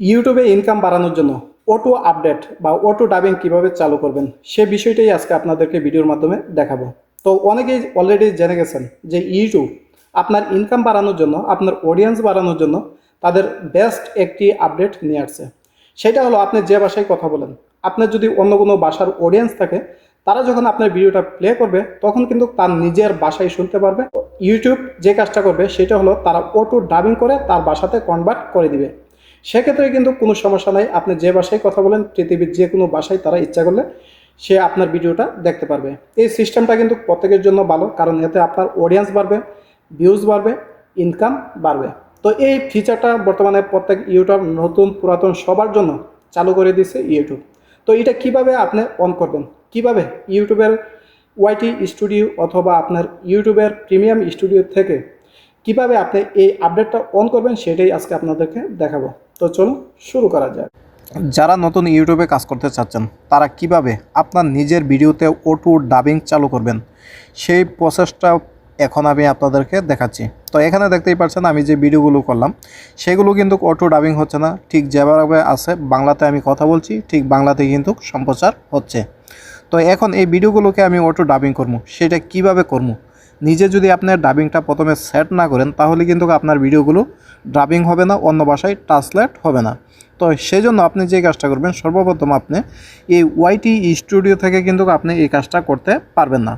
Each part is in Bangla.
ইউটিউবে ইনকাম বাড়ানোর জন্য অটো আপডেট বা অটো ডাবিং কীভাবে চালু করবেন, সে বিষয়টাই আজকে আপনাদেরকে ভিডিওর মাধ্যমে দেখাবো। তো অনেকেই অলরেডি জেনে গেছেন যে ইউটিউব আপনার ইনকাম বাড়ানোর জন্য, আপনার অডিয়েন্স বাড়ানোর জন্য তাদের বেস্ট একটি আপডেট নিয়ে আসছে। সেটা হলো আপনি যে ভাষায় কথা বলেন, আপনার যদি অন্য কোনো ভাষার অডিয়েন্স থাকে, তারা যখন আপনার ভিডিওটা প্লে করবে, তখন কিন্তু তার নিজের বাসায় শুনতে পারবে। ইউটিউব যে কাজটা করবে, সেটা হলো তারা অটো ডাবিং করে তার বাসাতে কনভার্ট করে দিবে। সেক্ষেত্রে কিন্তু কোনো সমস্যা নাই। আপনি যে ভাষায় কথা বলেন, পৃথিবীর যে কোনো ভাষায় তারা ইচ্ছা করলে সে আপনার ভিডিওটা দেখতে পারবে। এই সিস্টেমটা কিন্তু প্রত্যেকের জন্য ভালো, কারণ এতে আপনার অডিয়েন্স বাড়বে ভিউজ বাড়বে ইনকাম বাড়বে। তো এই ফিচারটা বর্তমানে প্রত্যেক ইউটিউব নতুন, পুরাতন সবার জন্য চালু করে দিয়েছে ইউটিউব। তো এটা কীভাবে আপনি অন করবেন? কীভাবে ইউটিউবের ওয়াইটি স্টুডিও অথবা আপনার ইউটিউবের প্রিমিয়াম স্টুডিও থেকে কীভাবে আপনি এই আপডেটটা অন করবেন সেটাই আজকে আপনাদেরকে দেখাবো। তো চলুন শুরু করা যাক। যারা নতুন ইউটিউবে কাজ করতে চাচ্ছেন, তারা কীভাবে আপনার নিজের ভিডিওতে ওটু ডাবিং চালু করবেন? সেই প্রসেসটা এখন আমি আপনাদেরকে দেখাচ্ছি। তো এখানে দেখতেই পাচ্ছেন, আমি যে ভিডিওগুলো করলাম, সেগুলো কিন্তু অটো ডাবিং হচ্ছে না। ঠিক যেভাবে আছে, বাংলাতে আমি কথা বলছি, ঠিক বাংলাতে কিন্তু সম্প্রচার হচ্ছে। তো এখন এই ভিডিওগুলোকে আমি অটো ডাবিং করব। সেটা কীভাবে করব? নিজে যদি আপনার ডাবিংটা প্রথমে সেট না করেন, তাহলে কিন্তু আপনার ভিডিওগুলো ডাবিং হবে না, অন্য ভাষায় ট্রান্সলেট হবে না। তো সেই জন্য আপনি যে কাজটা করবেন, সর্বপ্রথম আপনি এই ওয়াইটি স্টুডিও থেকে কিন্তু আপনি এই কাজটা করতে পারবেন না।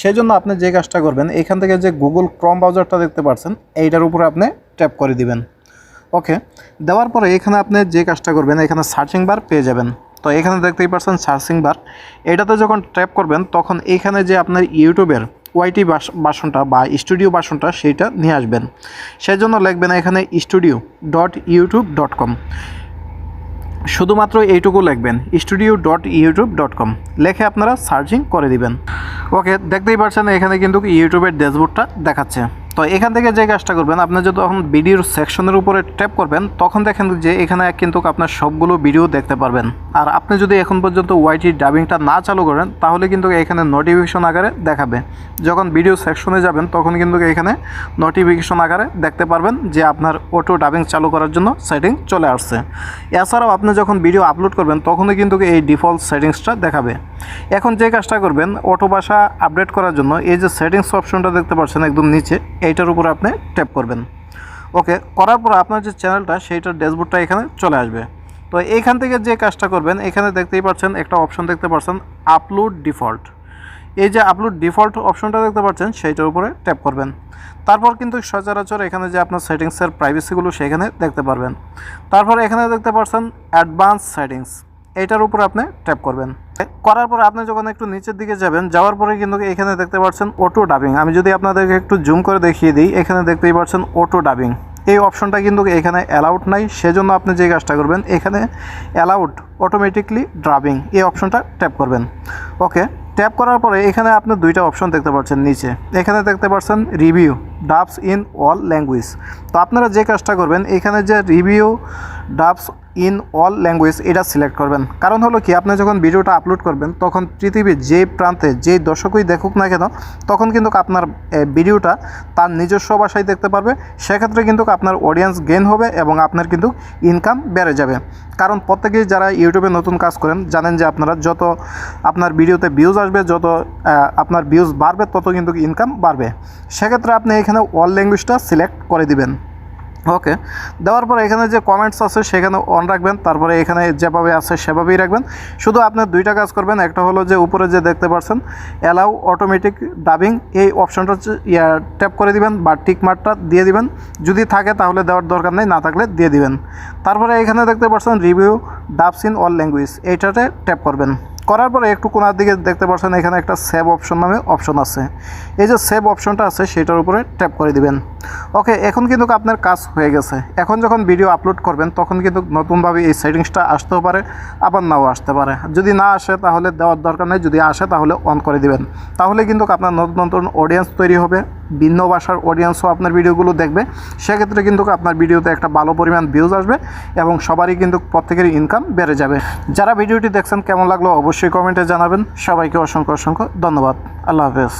সেই জন্য আপনি যে কাজটা করবেন, এখান থেকে যে গুগল ক্রম ব্রাউজারটা দেখতে পাচ্ছেন, এইটার উপরে আপনি ট্যাপ করে দিবেন। ওকে, দেওয়ার পরে এখানে আপনি যে কাজটা করবেন, এখানে সার্চিং বার পেয়ে যাবেন। তো এখানে দেখতেই পাচ্ছেন সার্চিং বার এটাতে যখন ট্যাপ করবেন, তখন এইখানে যে আপনার ইউটিউবের ওয়াইটি বাসনটা বা স্টুডিও বাসনটা সেইটা নিয়ে আসবেন। সেই জন্য লিখবেন এখানে studio dot YouTube dot com শুধুমাত্র এইটুকু লিখবেন studio dot YouTube dot com লেখে আপনারা সার্চিং করে দিবেন। ওকে, দেখতেই পারছেন এখানে কিন্তু ইউটিউবের ড্যাশবোর্ডটা দেখাচ্ছে। তো এখান থেকে যে কাজটা করবেন, আপনি যদি তখন ভিডিওর সেকশনের উপরে ট্যাপ করবেন, তখন দেখেন যে এখানে কিন্তু আপনার সবগুলো ভিডিও দেখতে পারবেন। আর আপনি যদি এখন পর্যন্ত ওয়াইটি ডাবিংটা না চালু করেন, তাহলে কিন্তু এখানে নোটিফিকেশন আকারে দেখাবে। যখন ভিডিও সেকশনে যাবেন, তখন কিন্তু এখানে নোটিফিকেশন আকারে দেখতে পারবেন যে আপনার অটো ডাবিং চালু করার জন্য সেটিং চলে আসছে। এছাড়াও আপনি যখন ভিডিও আপলোড করবেন, তখনই কিন্তু এই ডিফল্ট সেটিংসটা দেখাবে। এখন যে কাজটা করবেন অটো ভাষা আপডেট করার জন্য এই যে সেটিংস অপশনটা দেখতে পাচ্ছেন একদম নিচে এইটার উপরে আপনি ট্যাপ করবেন। ওকে করার পর আপনার যে চ্যানেলটা সেইটার ড্যাশবোর্ডটা এখানে চলে আসবে। তো এইখান থেকে যে কাজটা করবেন, এখানে দেখতেই পাচ্ছেন একটা অপশন দেখতে পাচ্ছেন আপলোড ডিফল্ট এই যে আপলোড ডিফল্ট অপশনটা দেখতে পাচ্ছেন, সেইটার উপরে ট্যাপ করবেন। তারপর কিন্তু সচরাচর এখানে যে আপনার সেটিংসের প্রাইভেসিগুলো সেখানে দেখতে পারবেন। তারপর এখানে দেখতে পাচ্ছেন অ্যাডভান্স সেটিংস এইটার উপর আপনি ট্যাপ করবেন। করার পর আপনি যখন একটু নিচের দিকে যাবেন, যাওয়ার পরে কিন্তু এখানে দেখতে পাচ্ছেন অটো ডাবিং আমি যদি আপনাদেরকে একটু জুম করে দেখিয়ে দিই, এখানে দেখতেই পাচ্ছেন অটো ডাবিং এই অপশনটা কিন্তু এখানে অ্যালাউড নাই, সেজন্য আপনি যে কাজটা করবেন, এখানে অ্যালাউড অটোমেটিকলি ড্রাবিং এই অপশনটা ট্যাপ করবেন। ওকে ট্যাপ করার পরে এখানে আপনি দুইটা অপশন দেখতে পাচ্ছেন নিচে। এখানে দেখতে পাচ্ছেন review dubs in all language. তো আপনারা যে কাজটা করবেন, এখানে যে review dubs in all language, এটা সিলেক্ট করবেন। কারণ হলো কি, আপনি যখন ভিডিওটা আপলোড করবেন, তখন পৃথিবীর যে প্রান্তে যে দর্শকই দেখুক না কেন, তখন কিন্তু আপনার ভিডিওটা তার নিজস্ব ভাষায় দেখতে পারবে। সেক্ষেত্রে কিন্তু আপনার অডিয়েন্স গেইন হবে এবং আপনার কিন্তু ইনকাম বেড়ে যাবে। কারণ প্রত্যেকেই যারা ইউটিউবে নতুন কাজ করেন, জানেন যে আপনারা যত আপনার ভিডিওতে ভিউজ আসবে, যত আপনার ভিউজ বাড়বে, তত কিন্তু ইনকাম বাড়বে। সেক্ষেত্রে আপনি এখানে অল ল্যাঙ্গুয়েজটা সিলেক্ট করে দিবেন। ওকে দেওয়ার পরে এখানে যে কমেন্টস আছে সেখানে অন রাখবেন, তারপরে এখানে যেভাবে আছে সেভাবেই রাখবেন। শুধু আপনার দুইটা কাজ করবেন, একটা হলো যে উপরে যে দেখতে পাচ্ছেন অ্যালাউ অটোমেটিক ডাবিং এই অপশনটা ইয়া ট্যাপ করে দিবেন বা টিক মার্কটা দিয়ে দিবেন। যদি থাকে তাহলে দেওয়ার দরকার নেই, না থাকলে দিয়ে দিবেন। তারপরে এখানে দেখতে পাচ্ছেন review dubs in all language এইটাতে ট্যাপ করবেন। করার পরে একটু কোনার দিকে দেখতে পাচ্ছেন এখানে একটা সেভ অপশন নামে অপশন আছে। এই যে সেভ অপশনটা আছে, সেটার উপরে ট্যাপ করে দিবেন। ওকে এখন কিন্তু আপনার কাজ হয়ে গেছে। এখন যখন ভিডিও আপলোড করবেন, তখন কিন্তু নতুনভাবে এই সেটিংসটা আসতেও পারে, আবার নাও আসতে পারে। যদি না আসে, তাহলে দেওয়ার দরকার নেই। যদি আসে, তাহলে অন করে দিবেন। তাহলে কিন্তু আপনার নতুন নতুন অডিয়েন্স তৈরি হবে, ভিন্ন ভাষার অডিয়েন্সও আপনার ভিডিওগুলো দেখবে। সেক্ষেত্রে কিন্তু আপনার ভিডিওতে একটা ভালো পরিমাণ ভিউজ আসবে এবং সবারই কিন্তু প্রত্যেকেরই ইনকাম বেড়ে যাবে। যারা ভিডিওটি দেখছেন, কেমন লাগল অবশ্যই কমেন্টে জানাবেন। সবাইকে অসংখ্য অসংখ্য ধন্যবাদ। আল্লাহ হাফেজ।